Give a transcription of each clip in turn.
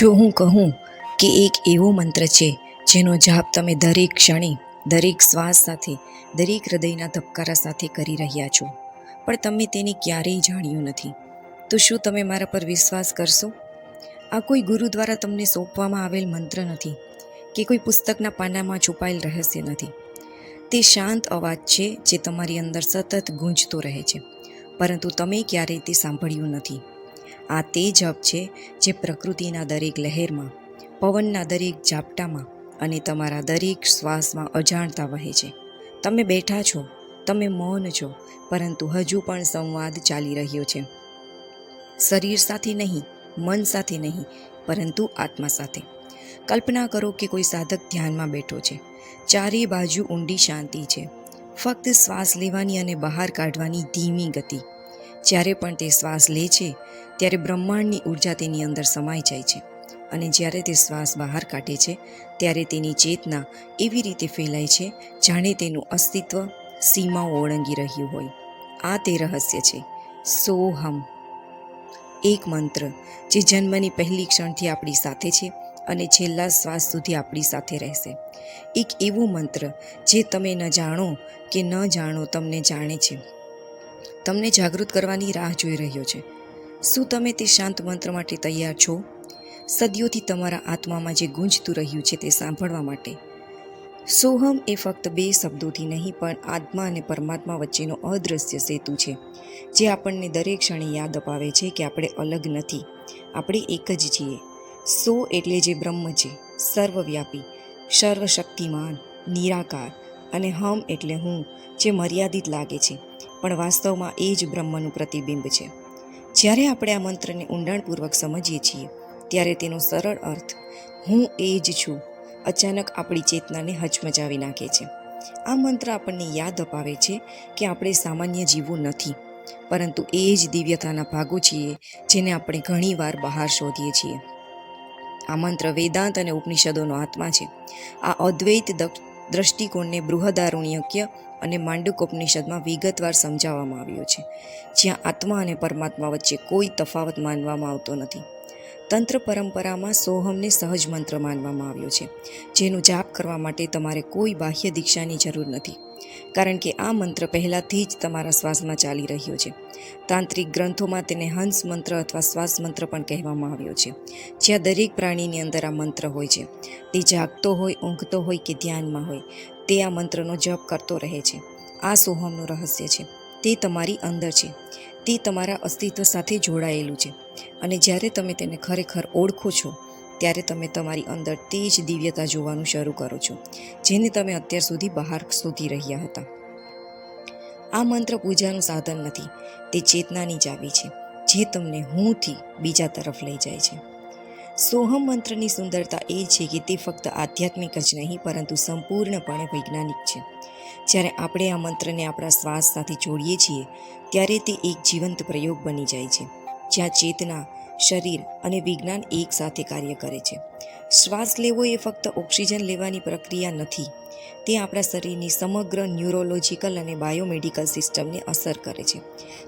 જો હું કહું કે એક એવો મંત્ર છે, જેનો જાપ તમે દરેક ક્ષણે, દરેક શ્વાસ સાથે, દરેક હૃદયના ધબકારા સાથે કરી રહ્યા છો. પણ તમે તેને ક્યારેય જાણ્યું નથી. તો શું તમે મારા પર વિશ્વાસ કરશો? આ કોઈ ગુરુ દ્વારા તમને સોંપવામાં આવેલ મંત્ર નથી કે કોઈ પુસ્તકના પાનામાં છુપાયેલ રહસ્ય નથી. તે શાંત અવાજ છે, જે તમારી અંદર સતત ગૂંજતો રહે છે. પરંતુ તમે ક્યારેય તે સાંભળ્યું નથી. આ તે જપ છે જે પ્રકૃતિના દરેક લહેરમાં, પવનના દરેક ઝાપટામાં અને તમારા દરેક શ્વાસમાં અજાણતા વહે છે. તમે બેઠા છો, તમે મૌન છો, પરંતુ હજુ પણ સંવાદ ચાલી રહ્યો છે. શરીર સાથે નહીં, મન સાથે નહીં, પરંતુ આત્મા સાથે. કલ્પના કરો કે કોઈ સાધક ધ્યાનમાં બેઠો છે. ચારે બાજુ ઊંડી શાંતિ છે. ફક્ત શ્વાસ લેવાની અને બહાર કાઢવાની ધીમી ગતિ. જ્યારે પણ તે શ્વાસ લે છે, ત્યારે બ્રહ્માંડની ઊર્જા તેની અંદર સમાઈ જાય છે અને જ્યારે તે શ્વાસ બહાર કાઢે છે, ત્યારે તેની ચેતના એવી રીતે ફેલાય છે, જાણે તેનું અસ્તિત્વ સીમાઓ ઓળંગી રહ્યું હોય. આ તે રહસ્ય છે. સોહમ. એક મંત્ર જે જન્મની પહેલી ક્ષણથી આપણી સાથે છે અને છેલ્લા શ્વાસ સુધી આપણી સાથે રહેશે. એક એવું મંત્ર જે તમે ન જાણો કે ન જાણો તમને જાણે છે. તમને જાગૃત કરવાની રાહ જોઈ રહ્યો છે. શું તમે તે શાંત મંત્ર માટે તૈયાર છો? સદીઓથી તમારા આત્મામાં જે ગુંજતું રહ્યું છે તે સાંભળવા માટે. સોહમ એ ફક્ત બે શબ્દોથી નહીં, પણ આત્મા અને પરમાત્મા વચ્ચેનો અદૃશ્ય સેતુ છે, જે આપણને દરેક ક્ષણે યાદ અપાવે છે કે આપણે અલગ નથી, આપણે એક જ છીએ. સો એટલે જે બ્રહ્મ છે, સર્વવ્યાપી, સર્વશક્તિમાન, નિરાકાર અને હમ એટલે હું, જે મર્યાદિત લાગે છે. પણ વાસ્તવમાં એ જ બ્રહ્મનું પ્રતિબિંબ છે. જ્યારે આપણે આ મંત્રને ઊંડાણપૂર્વક સમજીએ છીએ, ત્યારે તેનો સરળ અર્થ, હું એ જ છું, અચાનક આપણી ચેતનાને હચમચાવી નાખે છે. આ મંત્ર આપણને યાદ અપાવે છે કે આપણે સામાન્ય જીવો નથી, પરંતુ એ જ દિવ્યતાના ભાગો છીએ, જેને આપણે ઘણીવાર બહાર શોધીએ છીએ. આ મંત્ર વેદાંત અને ઉપનિષદોનો આત્મા છે. આ અદ્વૈત દ્રષ્ટિકોણને બૃહદારુણ્યક્ય અને માંડુક ઉપનિષદમાં વિગતવાર સમજાવવામાં આવ્યો છે, જ્યાં આત્મા અને પરમાત્મા વચ્ચે કોઈ તફાવત માનવામાં આવતો નથી. તંત્ર પરંપરામાં સોહમને સહજ મંત્ર માનવામાં આવ્યો છે, જેનો જાપ કરવા માટે તમારે કોઈ બાહ્ય દીક્ષાની જરૂર નથી. કારણ કે આ મંત્ર પહેલાંથી જ તમારા શ્વાસમાં ચાલી રહ્યો છે. તાંત્રિક ગ્રંથોમાં તેને હંસ મંત્ર અથવા શ્વાસ મંત્ર પણ કહેવામાં આવ્યો છે. જ્યાં દરેક પ્રાણીની અંદર આ મંત્ર હોય છે. તે જાગતો હોય, ઊંઘતો હોય કે ધ્યાનમાં હોય, તે આ મંત્રનો જપ કરતો રહે છે. આ સોહમનું રહસ્ય છે. તે તમારી અંદર છે. તે તમારા અસ્તિત્વ સાથે જોડાયેલું છે. અને જ્યારે તમે તેને ખરેખર ઓળખો છો ત્યારે તમે તમારી અંદર તે જ દિવ્યતા જોવાનું શરૂ કરો છો, જેને તમે અત્યાર સુધી બહાર શોધી રહ્યા હતા. આ મંત્ર પૂજાનું સાધન નથી, તે ચેતનાની ચાવી છે, જે તમને હુંથી બીજા તરફ લઈ જાય છે. સોહમ મંત્રની સુંદરતા એ છે કે તે ફક્ત આધ્યાત્મિક જ નહીં, પરંતુ સંપૂર્ણપણે વૈજ્ઞાનિક છે. જ્યારે આપણે આ મંત્રને આપણા શ્વાસ સાથે જોડીએ છીએ, ત્યારે તે એક જીવંત પ્રયોગ બની જાય છે, જ્યાં ચેતના શરીર અને વિજ્ઞાન એક સાથે કાર્ય કરે છે. શ્વાસ લેવો એ ફક્ત ઓક્સિજન લેવાની પ્રક્રિયા નથી, તે આપણા શરીરની સમગ્ર ન્યુરોલોજીકલ અને બાયોમેડિકલ સિસ્ટમને અસર કરે છે.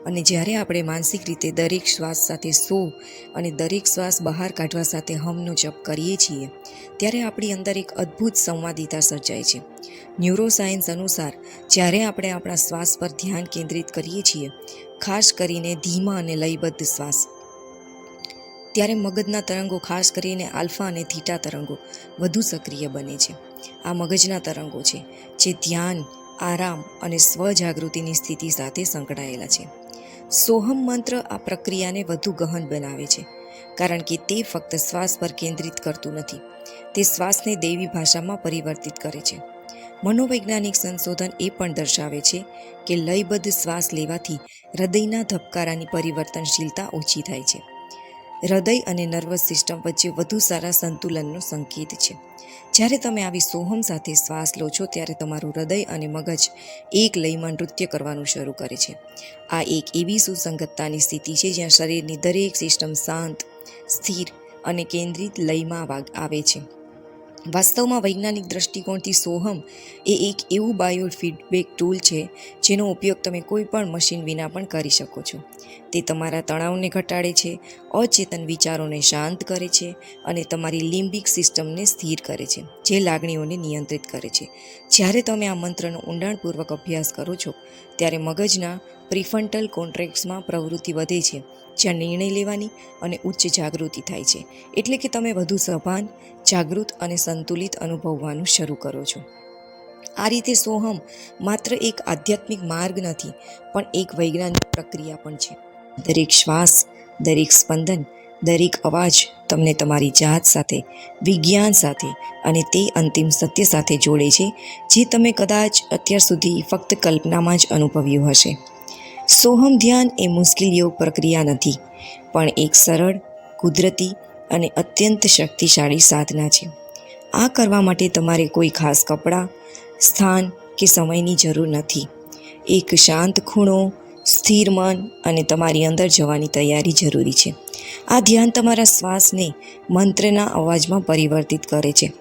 અને જ્યારે આપણે માનસિક રીતે દરેક શ્વાસ સાથે સો અને દરેક શ્વાસ બહાર કાઢવા સાથે હમનો જપ કરીએ છીએ, ત્યારે આપણી અંદર એક અદ્ભુત સંવાદિતા સર્જાય છે. ન્યુરોસાયન્સ અનુસાર, જ્યારે આપણે આપણા શ્વાસ પર ધ્યાન કેન્દ્રિત કરીએ છીએ, ખાસ કરીને ધીમા અને લયબદ્ધ શ્વાસ ત્યારે મગજના તરંગો ખાસ કરીને આલ્ફા અને થીટા તરંગો વધુ સક્રિય બને છે. આ મગજના તરંગો છે, જે ધ્યાન, આરામ અને સ્વજાગૃતિની સ્થિતિ સાથે સંકળાયેલા છે. સોહમ મંત્ર આ પ્રક્રિયાને વધુ ગહન બનાવે છે, કારણ કે તે ફક્ત શ્વાસ પર કેન્દ્રિત કરતું નથી, તે શ્વાસને દૈવી ભાષામાં પરિવર્તિત કરે છે. મનોવૈજ્ઞાનિક સંશોધન એ પણ દર્શાવે છે કે લયબદ્ધ શ્વાસ લેવાથી હૃદયના ધબકારાની પરિવર્તનશીલતા ઓછી થાય છે. હૃદય અને નર્વસ સિસ્ટમ વચ્ચે વધુ સારા સંતુલનનો સંકેત છે. જ્યારે તમે આવી સોહમ સાથે શ્વાસ લો છો, ત્યારે તમારું હૃદય અને મગજ એક લયમાં નૃત્ય કરવાનું શરૂ કરે છે. આ એક એવી સુસંગતતાની સ્થિતિ છે, જ્યાં શરીરની દરેક સિસ્ટમ શાંત, સ્થિર અને કેન્દ્રિત લયમાં આવે છે. વાસ્તવમાં વૈજ્ઞાનિક દૃષ્ટિકોણથી સોહમ એ એક એવું બાયો ફીડબેક ટૂલ છે, જેનો ઉપયોગ તમે કોઈ પણ મશીન વિના પણ કરી શકો છો. તે તમારા તણાવને ઘટાડે છે અચેતન વિચારોને શાંત કરે છે અને તમારી લિમ્બિક સિસ્ટમને સ્થિર કરે છે, જે લાગણીઓને નિયંત્રિત કરે છે. જ્યારે તમે આ મંત્રનો ઊંડાણપૂર્વક અભ્યાસ કરો છો, ત્યારે મગજના પ્રિફન્ટલ કોન્ટ્રેક્ટ્સમાં પ્રવૃત્તિ વધે છે, જ્યાં નિર્ણય લેવાની અને ઉચ્ચ જાગૃતિ થાય છે. એટલે કે તમે વધુ સભાન, જાગૃત અને સંતુલિત અનુભવવાનું શરૂ કરો છો. આ રીતે સોહમ માત્ર એક આધ્યાત્મિક માર્ગ નથી, પણ એક વૈજ્ઞાનિક પ્રક્રિયા પણ છે. દરેક શ્વાસ દરેક સ્પંદન, દરેક અવાજ તમને તમારી જાત સાથે, વિજ્ઞાન સાથે અને તે અંતિમ સત્ય સાથે જોડે છે, જે તમે કદાચ અત્યાર સુધી ફક્ત કલ્પનામાં જ અનુભવ્યું હશે. સોહમ ધ્યાન એ મુશ્કેલ યોગ પ્રક્રિયા નથી, પણ એક સરળ, કુદરતી અને અત્યંત શક્તિશાળી સાધના છે. આ કરવા માટે તમારે કોઈ ખાસ કપડાં, સ્થાન કે સમયની જરૂર નથી. એક શાંત ખૂણો સ્થિર મન અને તમારી અંદર જવાની તૈયારી જરૂરી છે. આ ધ્યાન તમારા શ્વાસને મંત્રના અવાજમાં પરિવર્તિત કરે છે.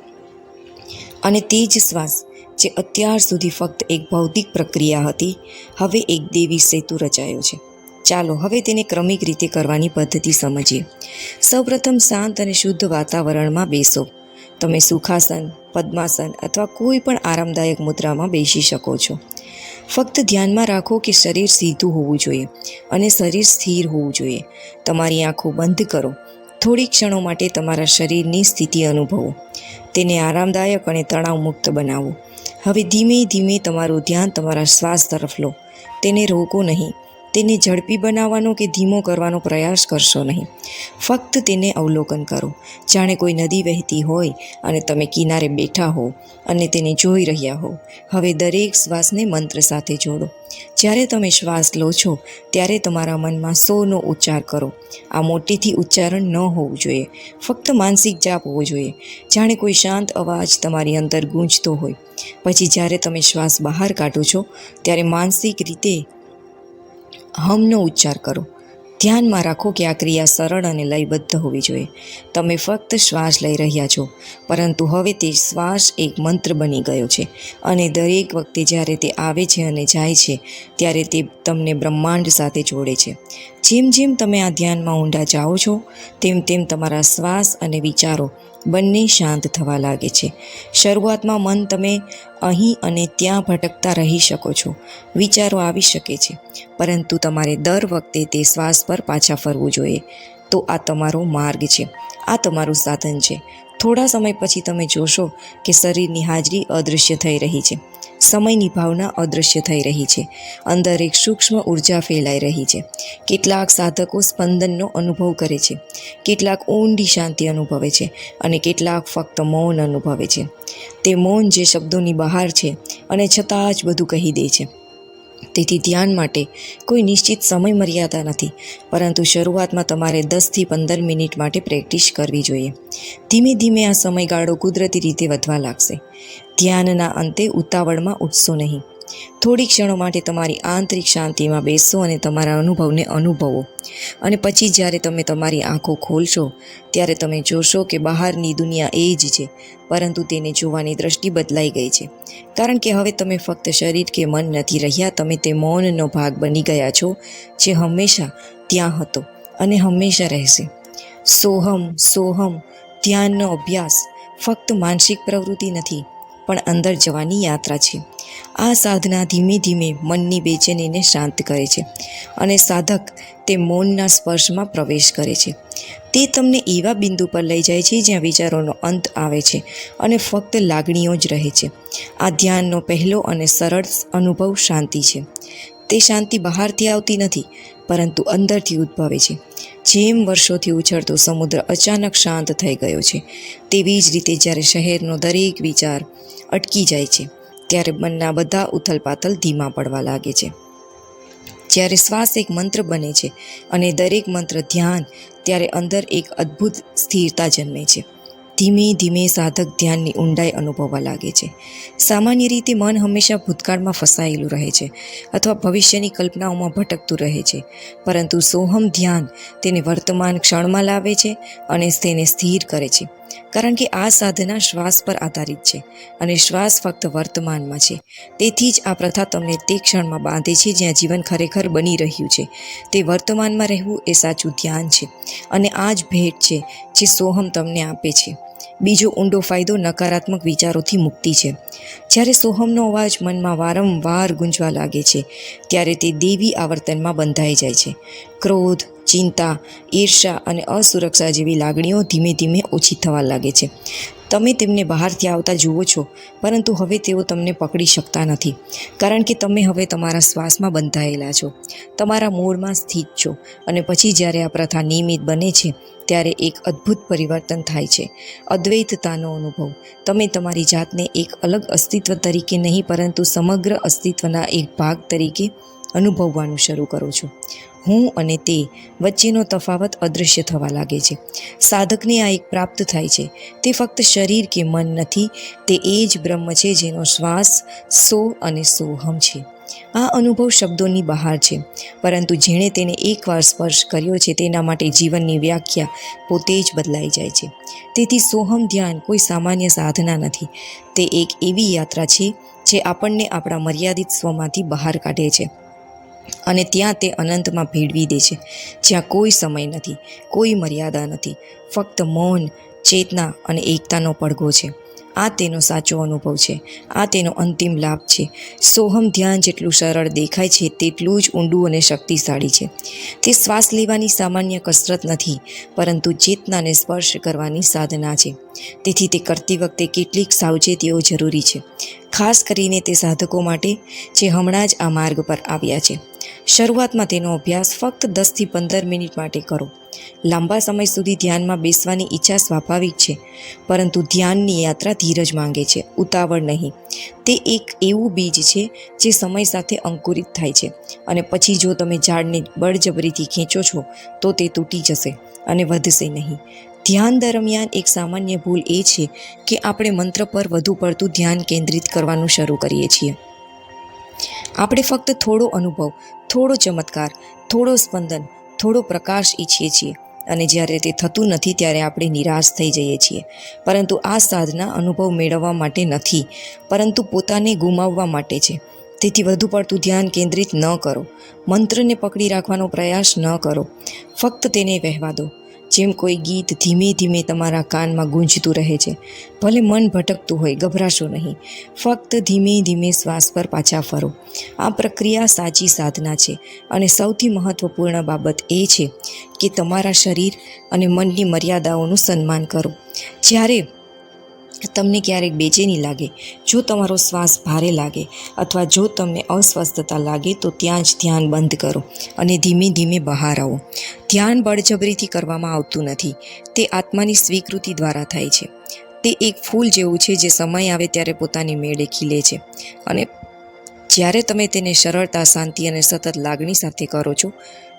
અને તે જ શ્વાસ જે અત્યાર સુધી ફક્ત એક ભૌતિક પ્રક્રિયા હતી, હવે એક દેવી સેતુ રચાયો છે. ચાલો હવે તેને ક્રમિક રીતે કરવાની પદ્ધતિ સમજીએ. સૌપ્રથમ શાંત અને શુદ્ધ વાતાવરણમાં બેસો. તમે સુખાસન, પદ્માસન અથવા કોઈ પણ આરામદાયક મુદ્રામાં બેસી શકો છો. ફક્ત ધ્યાનમાં રાખો કે શરીર સીધું હોવું જોઈએ અને શરીર સ્થિર હોવું જોઈએ. તમારી આંખો બંધ કરો. થોડી ક્ષણો માટે તમારા શરીરની સ્થિતિ અનુભવો. તેને આરામદાયક અને તણાવમુક્ત બનાવો. હવે ધીમે ધીમે તમારું ધ્યાન તમારા શ્વાસ તરફ લો. તેને રોકો નહીં. તેને ઝડપી બનાવવાનો કે ધીમો કરવાનો પ્રયાસ કરશો નહીં. ફક્ત તેને અવલોકન કરો. જાણે કોઈ નદી વહેતી હોય અને તમે કિનારે બેઠા હો અને તેને જોઈ રહ્યા હો હવે દરેક શ્વાસને મંત્ર સાથે જોડો. જ્યારે તમે શ્વાસ લો છો, ત્યારે તમારા મનમાં સોનો ઉચ્ચાર કરો. આ મોટેથી ઉચ્ચારણ ન હોવું જોઈએ. ફક્ત માનસિક જાપ હોવો જોઈએ. જાણે કોઈ શાંત અવાજ તમારી અંદર ગૂંજતો હોય. પછી જ્યારે તમે શ્વાસ બહાર કાઢો છો, ત્યારે માનસિક રીતે હમનો ઉચ્ચાર કરો. ધ્યાનમાં રાખો કે આ ક્રિયા સરળ અને લયબદ્ધ હોવી જોઈએ. તમે ફક્ત શ્વાસ લઈ રહ્યા છો, પરંતુ હવે તે શ્વાસ એક મંત્ર બની ગયો છે અને દરેક વખતે જ્યારે તે આવે છે અને જાય છે, ત્યારે તે તમને બ્રહ્માંડ સાથે જોડે છે. જેમ જેમ તમે આ ધ્યાનમાં ઊંડા જાઓ છો, તેમ તેમ તમારા શ્વાસ અને વિચારો બંને શાંત થવા લાગે છે. શરૂઆતમાં મન તમે અહીં અને ત્યાં ભટકતા રહી શકો છો. વિચારો આવી શકે છે, પરંતુ તમારે દર વખતે તે શ્વાસ પર પાછા ફરવું જોઈએ. તો આ તમારો માર્ગ છે. આ તમારું સાધન છે. થોડા સમય પછી તમે જોશો કે શરીરની હાજરી અદૃશ્ય થઈ રહી છે. સમયની ભાવના અદૃશ્ય થઈ રહી છે. અંદર એક સૂક્ષ્મ ઊર્જા ફેલાઈ રહી છે. કેટલાક સાધકો સ્પંદનનો અનુભવ કરે છે. કેટલાક ઊંડી શાંતિ અનુભવે છે અને કેટલાક ફક્ત મૌન અનુભવે છે. તે મૌન જે શબ્દોની બહાર છે અને છતાં જ બધું કહી દે છે. તેથી ધ્યાન માટે કોઈ નિશ્ચિત સમય મર્યાદા નથી, પરંતુ શરૂઆતમાં તમારે દસથી પંદર મિનિટ માટે પ્રેક્ટિસ કરવી જોઈએ. ધીમે ધીમે આ સમયગાળો કુદરતી રીતે વધવા લાગશે. ધ્યાનના અંતે ઉતાવળમાં ઉઠશો નહીં. થોડી ક્ષણો માટે તમારી આંતરિક શાંતિમાં બેસો અને તમારા અનુભવને અનુભવો. અને પછી જ્યારે તમે તમારી આંખો ખોલશો, ત્યારે તમે જોશો કે બહારની દુનિયા એ જ છે, પરંતુ તેને જોવાની દ્રષ્ટિ બદલાઈ ગઈ છે. કારણ કે હવે તમે ફક્ત શરીર કે મન નથી રહ્યા, તમે તે મૌનનો ભાગ બની ગયા છો, જે હંમેશા ત્યાં હતો અને હંમેશા રહેશે. સોહમ સોહમ, ધ્યાનનો અભ્યાસ ફક્ત માનસિક પ્રવૃત્તિ નથી પણ અંદર જવાની યાત્રા છે. આ સાધના ધીમે ધીમે મનની બેચેનીને શાંત કરે છે અને સાધક તે મૌનના સ્પર્શમાં પ્રવેશ કરે છે. તે તમને એવા બિંદુ પર લઈ જાય છે જ્યાં વિચારોનો અંત આવે છે અને ફક્ત લાગણીઓ જ રહે છે. આ ધ્યાનનો પહેલો અને સરળ અનુભવ શાંતિ છે. તે શાંતિ બહારથી આવતી નથી પરંતુ અંદરથી ઉદ્ભવે છે. જેમ વર્ષોથી ઉછળતો સમુદ્ર અચાનક શાંત થઈ ગયો છે, તેવી જ રીતે જ્યારે શહેરનો દરેક વિચાર અટકી જાય છે, ત્યારે મનના બધા ઉથલપાથલ ધીમા પડવા લાગે છે. જ્યારે શ્વાસ એક મંત્ર બને છે અને દરેક મંત્ર ધ્યાન, ત્યારે અંદર એક અદ્ભુત સ્થિરતા જન્મે છે. ધીમે ધીમે સાધક ધ્યાનની ઊંડાઈ અનુભવવા લાગે છે. સામાન્ય રીતે મન હંમેશા ભૂતકાળમાં ફસાયેલું રહે છે અથવા ભવિષ્યની કલ્પનાઓમાં ભટકતું રહે છે. પરંતુ સોહમ ધ્યાન તેને વર્તમાન ક્ષણમાં લાવે છે અને તેને સ્થિર કરે છે. કારણ કે આ સાધના શ્વાસ પર આધારિત છે અને શ્વાસ ફક્ત વર્તમાનમાં છે. તેથી જ આ પ્રથા તમને તે ક્ષણમાં બાંધે છે જ્યાં જીવન ખરેખર બની રહ્યું છે. તે વર્તમાનમાં રહેવું એ સાચું ધ્યાન છે અને આ જ ભેટ છે જે સોહમ તમને આપે છે. બીજો ઊંડો ફાયદો નકારાત્મક વિચારોથી મુક્તિ છે. જ્યારે સોહમનો અવાજ મનમાં વારંવાર ગુંજવા લાગે છે, ત્યારે તે દેવી આવર્તનમાં બંધાઈ જાય છે. ક્રોધ, ચિંતા ઈર્ષા અને અસુરક્ષા જેવી લાગણીઓ ધીમે ધીમે ઓછી થવા લાગે છે. તમે તેમને બહારથી આવતા જુઓ છો, પરંતુ હવે તેઓ તમને પકડી શકતા નથી, કારણ કે તમે હવે તમારા શ્વાસમાં બંધાયેલા છો. તમારા મૂળમાં સ્થિત છો અને પછી જ્યારે આ પ્રથા નિયમિત બને છે ત્યારે એક અદ્ભુત પરિવર્તન થાય છે. અદ્વૈતતાનો અનુભવ. તમે તમારી જાતને એક અલગ અસ્તિત્વ તરીકે નહીં, પરંતુ સમગ્ર અસ્તિત્વના એક ભાગ તરીકે અનુભવવાનું શરૂ કરો છો. હું અને તે વચ્ચેનો તફાવત અદૃશ્ય થવા લાગે છે. સાધકને આ એક પ્રાપ્ત થાય છે. તે ફક્ત શરીર કે મન નથી, તે એ જ બ્રહ્મ છે જેનો શ્વાસ સો અને સોહમ છે. આ અનુભવ શબ્દોની બહાર છે. પરંતુ જેણે તેને એકવાર સ્પર્શ કર્યો છે, તેના માટે જીવનની વ્યાખ્યા પોતે જ બદલાઈ જાય છે. તેથી સોહમ ધ્યાન કોઈ સામાન્ય સાધના નથી. તે એક એવી યાત્રા છે, જે આપણને આપણા મર્યાદિત સ્વમાંથી બહાર કાઢે છે અને ત્યાં તે અનંતમાં ભેળવી દે છે. જ્યાં કોઈ સમય નથી, કોઈ મર્યાદા નથી, ફક્ત મૌન, ચેતના અને એકતાનો પડઘો છે. આ તેનો સાચો અનુભવ છે. આ તેનો અંતિમ લાભ છે. સોહમ ધ્યાન જેટલું સરળ દેખાય છે, તેટલું જ ઊંડું અને શક્તિશાળી છે. તે શ્વાસ લેવાની સામાન્ય કસરત નથી, પરંતુ ચેતનાને સ્પર્શ કરવાની સાધના છે. તેથી તે કરતી વખતે કેટલીક સાવચેતીઓ જરૂરી છે. ખાસ કરીને તે સાધકો માટે જે હમણાં જ આ માર્ગ પર આવ્યા છે. શરૂઆતમાં તેનો અભ્યાસ ફક્ત દસથી પંદર મિનિટ માટે કરો. લાંબા સમય સુધી ધ્યાનમાં બેસવાની ઈચ્છા સ્વાભાવિક છે, પરંતુ ધ્યાનની યાત્રા ધીરજ માંગે છે, ઉતાવળ નહીં. તે એક એવું બીજ છે જે સમય સાથે અંકુરિત થાય છે અને પછી જો તમે ઝાડને બળજબરીથી ખેંચો છો, તો તે તૂટી જશે અને વધશે નહીં. ધ્યાન દરમિયાન એક સામાન્ય ભૂલ એ છે કે આપણે મંત્ર પર વધુ પડતું ધ્યાન કેન્દ્રિત કરવાનું શરૂ કરીએ છીએ. આપણે ફક્ત થોડો અનુભવ, થોડો ચમત્કાર, થોડો સ્પંદન, થોડો પ્રકાશ ઈચ્છીએ છીએ અને જ્યારે તે થતું નથી ત્યારે આપણે નિરાશ થઈ જઈએ છીએ. પરંતુ આ સાધના અનુભવ મેળવવા માટે નથી, પરંતુ પોતાને ગુમાવવા માટે છે. તેથી વધુ પડતું ધ્યાન કેન્દ્રિત ન કરો. મંત્રને પકડી રાખવાનો પ્રયાસ ન કરો. ફક્ત તેને વહેવા દો. જેમ કોઈ ગીત ધીમે ધીમે તમારા કાનમાં ગુંજતું રહે છે, ભલે મન ભટકતું હોય, ગભરાશો નહીં. ફક્ત ધીમે ધીમે શ્વાસ પર પાછા ફરો. આ પ્રક્રિયા સાચી સાધના છે અને સૌથી મહત્ત્વપૂર્ણ બાબત એ છે કે તમારા શરીર અને મનની મર્યાદાઓનું સન્માન કરો. જ્યારે તમને ક્યારેક બેચેની લાગે, જો તમારો શ્વાસ ભારે લાગે અથવા જો તમને અસ્વસ્થતા લાગે, તો ત્યાં જ ધ્યાન બંધ કરો અને ધીમે ધીમે બહાર આવો. ધ્યાન બળજબરીથી કરવામાં આવતું નથી. તે આત્માની સ્વીકૃતિ દ્વારા થાય છે. તે એક ફૂલ જેવું છે જે સમય આવે ત્યારે પોતાની મેળે ખીલે છે. અને જ્યારે તમે તેને સરળતા, શાંતિ અને સતત લાગણી સાથે કરો છો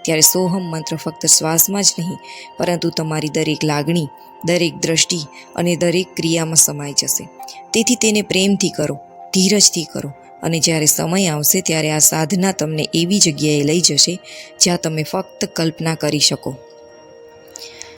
ત્યારે સોહમ મંત્ર ફક્ત શ્વાસમાં જ નહીં, પરંતુ તમારી દરેક લાગણી, દરેક દ્રષ્ટિ અને દરેક ક્રિયામાં સમાઈ જશે. તેથી તેને પ્રેમથી કરો, ધીરજથી કરો અને જ્યારે સમય આવશે ત્યારે આ સાધના તમને એવી જગ્યાએ લઈ જશે જ્યાં તમે ફક્ત કલ્પના કરી શકો.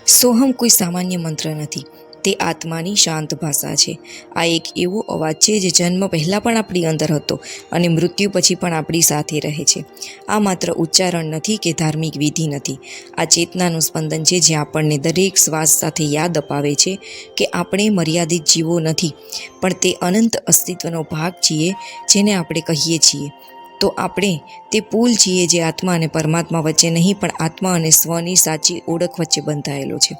સોહમ કોઈ સામાન્ય મંત્ર નથી તે આત્માની શાંત ભાષા છે. આ એક એવો અવાજ છે જે જન્મ પહેલાં પણ આપણી અંદર હતો અને મૃત્યુ પછી પણ આપણી સાથે રહે છે. આ માત્ર ઉચ્ચારણ નથી કે ધાર્મિક વિધિ નથી. આ ચેતનાનું સ્પંદન છે જે આપણને દરેક શ્વાસ સાથે યાદ અપાવે છે કે આપણે મર્યાદિત જીવો નથી, પણ તે અનંત અસ્તિત્વનો ભાગ છીએ જેને આપણે કહીએ છીએ. તો આપણે તે પુલ છીએ જે આત્મા અને પરમાત્મા વચ્ચે નહીં, પણ આત્મા અને સ્વની સાચી ઓળખ વચ્ચે બંધાયેલો છે.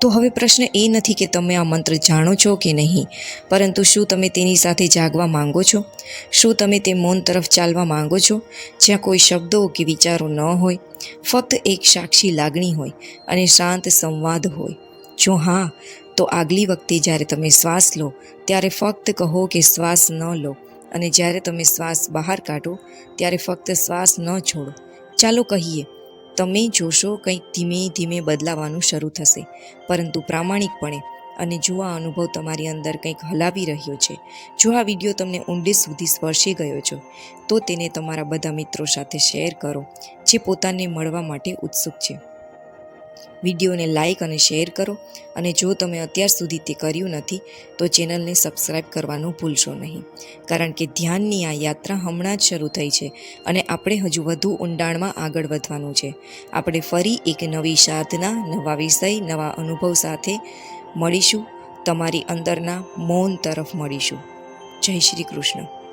તો હવે પ્રશ્ન એ નથી કે તમે આ મંત્ર જાણો છો કે નહીં, પરંતુ શું તમે તેની સાથે જાગવા માંગો છો? શું તમે તે મૌન તરફ ચાલવા માંગો છો? જ્યાં કોઈ શબ્દો કે વિચારો ન હોય, ફક્ત એક સાક્ષી લાગણી હોય અને શાંત સંવાદ હોય. જો હા, તો આગલી વખતે જ્યારે તમે શ્વાસ લો, ત્યારે ફક્ત કહો કે શ્વાસ ન લો. અને જ્યારે તમે શ્વાસ બહાર કાઢો, ત્યારે ફક્ત શ્વાસ ન છોડો. ચાલો કહીએ, તમે જોશો કંઈક ધીમે ધીમે બદલાવાનું શરૂ થશે. પરંતુ પ્રામાણિકપણે અને જો આ અનુભવ તમારી અંદર કંઈક હલાવી રહ્યો છે, જો આ વીડિયો તમને ઊંડે સુધી સ્પર્શી ગયો છે, તો તેને તમારા બધા મિત્રો સાથે શેર કરો, જે પોતાને મળવા માટે ઉત્સુક છે. વિડીયોને લાઇક અને શેર કરો અને જો તમે અત્યાર સુધી તે કર્યું નથી, તો ચેનલને સબસ્ક્રાઈબ કરવાનું ભૂલશો નહીં. કારણ કે ધ્યાનની આ યાત્રા હમણાં જ શરૂ થઈ છે અને આપણે હજુ વધુ ઊંડાણમાં આગળ વધવાનું છે. આપણે ફરી એક નવી સાધના, નવા વિષય, નવા અનુભવ સાથે મળીશું. તમારી અંદરના મૌન તરફ મળીશું. જય શ્રી કૃષ્ણ.